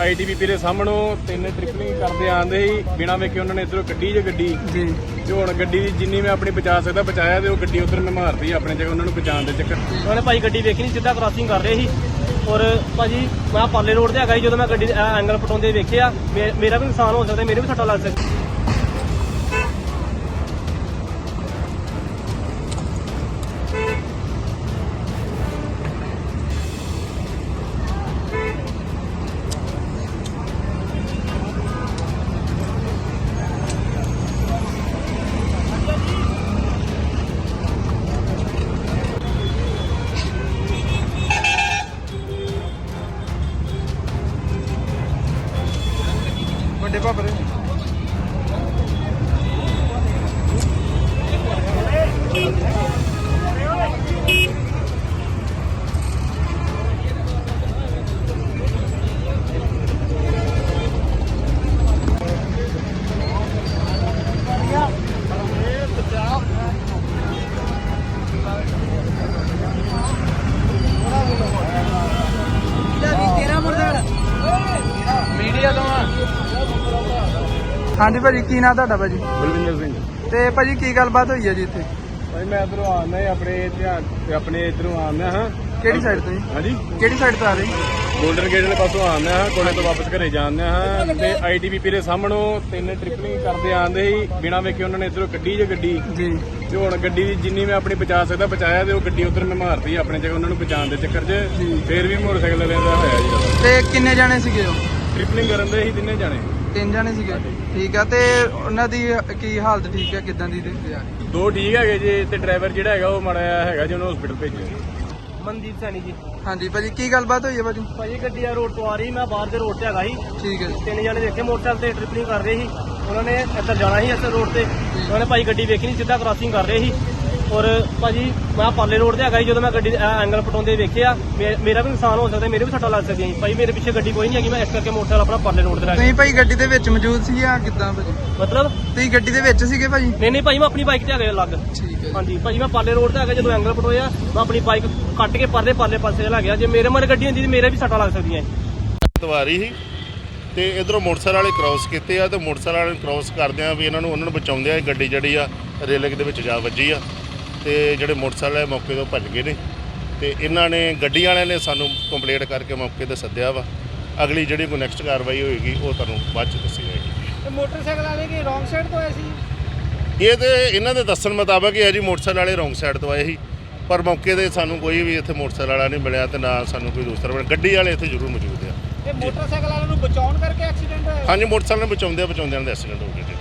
ITBP ਦੇ ਸਾਹਮਣੋਂ ਤਿੰਨ tripling ਕਰਦੇ ਆਂਦੇ ਸੀ। ਬਿਨਾਂ ਵੇਖੇ ਉਹਨਾਂ ਨੇ ਇਧਰੋਂ ਗੱਡੀ 'ਚ ਗੱਡੀ। ਜੀ। ਤੇ ਹੁਣ ਗੱਡੀ ਦੀ ਜਿੰਨੀ ਮੈਂ ਆਪਣੀ ਬਚਾ ਸਕਦਾ ਬਚਾਇਆ ਤੇ ਉਹ ਗੱਡੀ ਉਧਰ ਮੈਂ ਮਾਰਤੀ ਆਪਣੇ ਜਗ੍ਹਾ ਉਹਨਾਂ ਨੂੰ ਬਚਾਉਣ ਦੇ ਚੱਕਰ। ਉਹਨੇ ਭਾਈ ਗੱਡੀ ਵੇਖੀ ਨਹੀਂ ਸਿੱਧਾ ਕ੍ਰਾਸਿੰਗ ਕਰ ਰਹੇ ਸੀ। ਔਰ ਭਾਜੀ ਮੈਂ ਪਾਲੇ ਰੋਡ ਤੇ ਹੈਗਾ ਸੀ ਜਦੋਂ ਮੈਂ ਗੱਡੀ ਐਂਗਲ ਪਟਾਉਂਦੇ ਵੇਖਿਆ ਮੇ- ਮੇਰਾ ਵੀ ਨੁਕਸਾਨ ਹੋ ਸਕਦਾ ਮੇਰੇ ਵੀ ਸੱਟਾਂ ਲੱਗ ਸਕਦੀ ਵੱਡੇ ਭਾਪਰੇ ਮੀਡੀਆ ਹਾਂਜੀ ਭਾਜੀ ਕੀ ਨਾਂ ਤੁਹਾਡਾ ਭਾਜੀ? ਬਲਵਿੰਦਰ ਸਿੰਘ। ਤੇ ਭਾਜੀ ਕੀ ਗੱਲਬਾਤ ਹੋਈ ਹੈ ਜੀ ਇੱਥੇ? ਭਾਈ ਮੈਂ ਇਧਰੋਂ ਆਉਂਦਾ ਆਪਣੇ ਧਿਆਨ ਤੇ ਆਪਣੇ ਇਧਰੋਂ ਆਉਂਦਾ ਹਾਂ। ਕਿਹੜੀ ਸਾਈਡ ਤੋਂ ਜੀ? ਹਾਂਜੀ। ਕਿਹੜੀ ਸਾਈਡ ਤੋਂ ਆ ਰਹੇ ਗੋਲਡਨ ਗੇਟ ਵਾਲੇ ਪਾਸੋਂ ਆਉਂਦਾ ਹਾਂ ਕੋਲੇ ਤੋਂ ਵਾਪਸ ਘਰੇ ਜਾਂਦੇ ਹਾਂ। ਤੇ ਆਈਟੀਬੀਪੀ ਦੇ ਸਾਹਮਣੋਂ ਤਿੰਨ ਟ੍ਰਿਪਲਿੰਗ ਕਰਦੇ ਆਂਦੇ ਸੀ। ਬਿਨਾਂ ਵੇਖੇ ਉਹਨਾਂ ਨੇ ਇਧਰੋਂ ਗੱਡੀ 'ਚ ਗੱਡੀ। ਜੀ। ਤੇ ਹੁਣ ਗੱਡੀ ਦੀ ਜਿੰਨੀ ਮੈਂ ਆਪਣੀ ਬਚਾ ਸਕਦਾ ਬਚਾਇਆ ਤੇ ਉਹ ਗੱਡੀ ਉਧਰ ਮੈਂ ਮਾਰਤੀ ਆਪਣੇ ਜਗ੍ਹਾ ਉਹਨਾਂ ਨੂੰ ਬਚਾਉਣ ਦੇ ਚੱਕਰ 'ਚ। ਫੇਰ ਵੀ ਮੋਟਰਸਾਈਕਲ ਵਾਲਿਆਂ ਦਾ ਹੋਇਆ ਜੀ। ਤੇ ਕਿੰਨੇ ਜਾਣੇ ਸੀਗੇ ਉਹ? ਟ੍ਰਿਪਲਿੰਗ ਕਰਨ ਦੇ ਸੀ ਤਿੰਨੇ ਜਾਣੇ। ਤਿੰਨ ਜਾਣੇ ਸੀਗੇ। ਠੀਕ ਆ ਤੇ ਉਹਨਾਂ ਦੀ ਕੀ ਹਾਲਤ ਠੀਕ ਹੈ ਕਿਦਾਂ ਦੀ ਦੇਖਦੇ ਆ? ਦੋ ਠੀਕ ਹੈਗੇ ਜੀ ਤੇ ਡਰਾਈਵਰ ਜਿਹੜਾ ਹੈਗਾ ਉਹ ਮਾੜਾ ਜਿਹਾ ਹੈਗਾ ਜੀ ਉਹਨੂੰ ਹਸਪੀਟਲ ਭੇਜਿਆ ਮਨਦੀਪ ਸੈਣੀ ਜੀ। ਹਾਂਜੀ ਭਾਜੀ ਕੀ ਗੱਲਬਾਤ ਹੋਈ ਹੈ ਭਾਜੀ? ਭਾਜੀ ਗੱਡੀ ਆ ਰੋਡ ਤੋਂ ਆ ਰਹੀ ਮੈਂ ਬਾਹਰ ਦੇ ਰੋਡ ਤੇ ਹੈਗਾ ਸੀ। ਠੀਕ ਹੈ ਜੀ। ਤਿੰਨ ਜਣੇ ਦੇਖੇ ਮੋਟਰਸਾਈਕਲ ਤੇ ਟ੍ਰਿਪਲਿੰਗ ਕਰ ਰਹੇ ਸੀ। ਉਹਨਾਂ ਨੇ ਇੱਧਰ ਜਾਣਾ ਸੀ ਇੱਧਰ ਰੋਡ ਤੇ। ਉਹਨੇ ਭਾਈ ਗੱਡੀ ਵੇਖੀ ਨਹੀਂ ਸਿੱਧਾ ਕ੍ਰਾਸਿੰਗ ਕਰ ਰਹੇ ਸੀ। ਔਰ ਭਾਜੀ ਮੈਂ ਪਾਲੇ ਰੋਡ ਤੇ ਹੈਗਾ ਸੀ ਜਦੋਂ ਮੈਂ ਗੱਡੀ ਦਾ ਐਂਗਲ ਪਟਾਉਂਦੇ ਵੇਖਿਆ ਮੇਰਾ ਵੀ ਨੁਕਸਾਨ ਹੋ ਸਕਦਾ ਮੇਰੇ ਵੀ ਸੱਟਾਂ ਲੱਗ ਸਕਦੀਆਂ ਭਾਈ ਮੇਰੇ ਪਿੱਛੇ ਗੱਡੀ ਕੋਈ ਨਹੀਂ ਹੈਗੀ ਮੈਂ ਇਸ ਕਰਕੇ ਮੋਟਰਸਾਈਕਲ ਆਪਣਾ ਪਾਲੇ ਰੋਡ ਤੇ ਰੱਖ ਤੁਸੀਂ ਭਾਈ ਗੱਡੀ ਦੇ ਵਿੱਚ ਮੌਜੂਦ ਸੀ ਜਾਂ ਕਿਦਾਂ ਭਾਜੀ? ਮਤਲਬ? ਤੁਸੀਂ ਗੱਡੀ ਦੇ ਵਿੱਚ ਸੀਗੇ ਭਾਜੀ? ਨਹੀਂ ਨਹੀਂ ਭਾਈ ਮੈਂ ਆਪਣੀ ਬਾਈਕ ਤੇ ਹੈਗਾ ਅਲੱਗ। ਠੀਕ ਹੈ ਹਾਂਜੀ ਭਾਜੀ ਮੈਂ ਪਾਲੇ ਰੋਡ ਤੇ ਹੈਗਾ ਜਦੋਂ ਐਂਗਲ ਪਟੋਇਆ ਮੈਂ ਆਪਣੀ ਬਾਈਕ ਕੱਟ ਕੇ ਪਰਲੇ ਪਾਲੇ ਪਾਸੇ ਲੈ ਗਿਆ। ਜੇ ਮੇਰੇ ਮਰ ਗੱਡੀ ਹੁੰਦੀ ਤੇ ਮੇਰੇ ਵੀ ਸੱਟਾਂ ਲੱਗ ਸਕਦੀਆਂ ਸੀ ਸਵਾਰੀ ਸੀ ਤੇ ਇਧਰੋਂ ਮੋਟਰਸਾਈਕਲ ਵਾਲੇ ਕ੍ਰਾਸ ਕੀਤੇ ਆ ਤੇ ਮੋਟਰਸਾਈਕਲ ਵਾਲੇ ਨੂੰ ਕ੍ਰਾਸ ਕਰਦਿਆਂ ਵੀ ਇਹਨਾਂ ਨੂੰ ਉਹਨਾਂ ਨੂੰ ਬਚਾਉਂਦੇ ਆ ਗੱਡੀ ਜਿਹੜੀ ਆ ਰੇਲਿੰਗ ਦੇ ਵਿੱਚ ਜਾ ਵੱਜੀ ਆ। ਤੇ ਜਿਹੜੇ ਮੋਟਰਸਾਈਕਲ ਵਾਲੇ ਮੌਕੇ ਤੋਂ ਭੱਜ ਗਏ ਨੇ। ਤੇ ਇਹਨਾਂ ਨੇ ਗੱਡੀ ਵਾਲਿਆਂ ਨੇ ਸਾਨੂੰ ਕੰਪਲੇਂਟ ਕਰਕੇ ਮੌਕੇ ਤੇ ਸੱਦਿਆ ਵਾ। ਅਗਲੀ ਜਿਹੜੀ ਕੋਈ ਨੈਕਸਟ ਕਾਰਵਾਈ ਹੋਏਗੀ ਉਹ ਤੁਹਾਨੂੰ ਬਾਅਦ ਚ ਦੱਸੀ ਜਾਏਗੀ। ਤੇ ਮੋਟਰਸਾਈਕਲ ਵਾਲੇ ਕੀ ਰੋਂਗ ਸਾਈਡ ਤੋਂ ਆਏ ਸੀ? ਇਹ ਤੇ ਇਹਨਾਂ ਦੇ ਦੱਸਣ ਮੁਤਾਬਕ ਹੀ ਹੈ ਜੀ ਮੋਟਰਸਾਈਕਲ ਵਾਲੇ ਰੋਂਗ ਸਾਈਡ ਤੋਂ ਆਏ ਸੀ। ਪਰ ਮੌਕੇ ਤੇ ਸਾਨੂੰ ਕੋਈ ਵੀ ਇੱਥੇ ਮੋਟਰਸਾਈਕਲ ਵਾਲਾ ਨਹੀਂ ਮਿਲਿਆ ਤੇ ਨਾ ਸਾਨੂੰ ਕੋਈ ਦੂਸਰਾ ਮਿਲਿਆ। ਗੱਡੀ ਵਾਲੇ ਇੱਥੇ ਜ਼ਰੂਰ ਮੌਜੂਦ ਆ। ਤੇ ਮੋਟਰਸਾਈਕਲ ਵਾਲਿਆਂ ਨੂੰ ਬਚਾਉਣ ਕਰਕੇ ਐਕਸੀਡੈਂਟ ਹੋਇਆ? ਹਾਂਜੀ ਮੋਟਰਸਾਈਕਲ ਨੂੰ ਬਚਾਉਂਦੇ ਬਚਾਉਂਦਿਆਂ ਦਾ ਐਕਸੀਡੈਂਟ ਹੋ ਗਿਆ ਜੀ।